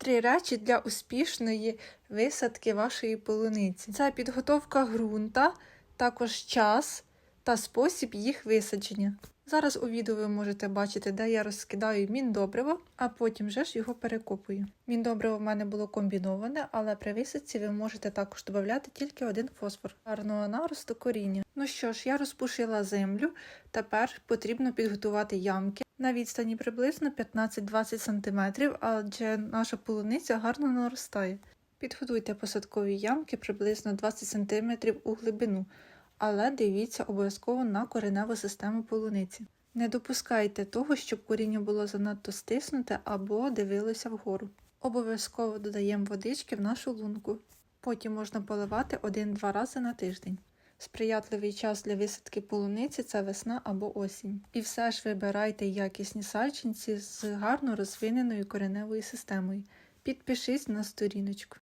Три речі для успішної висадки вашої полуниці. Це підготовка ґрунта, також час та спосіб їх висадження. Зараз у відео ви можете бачити, де я розкидаю міндобриво, а потім вже ж його перекопую. Міндобриво в мене було комбіноване, але при висадці ви можете також додати тільки один фосфор гарного наросту коріння. Ну що ж, я розпушила землю. Тепер потрібно підготувати ямки на відстані приблизно 15-20 см, адже наша полуниця гарно наростає. Підготуйте посадкові ямки приблизно 20 см у глибину, але дивіться обов'язково на кореневу систему полуниці. Не допускайте того, щоб коріння було занадто стиснуте або дивилося вгору. Обов'язково додаємо водички в нашу лунку. Потім можна поливати 1-2 рази на тиждень. Сприятливий час для висадки полуниці це весна або осінь. І все ж вибирайте якісні саджанці з гарно розвиненою кореневою системою. Підпишись на сторіночку.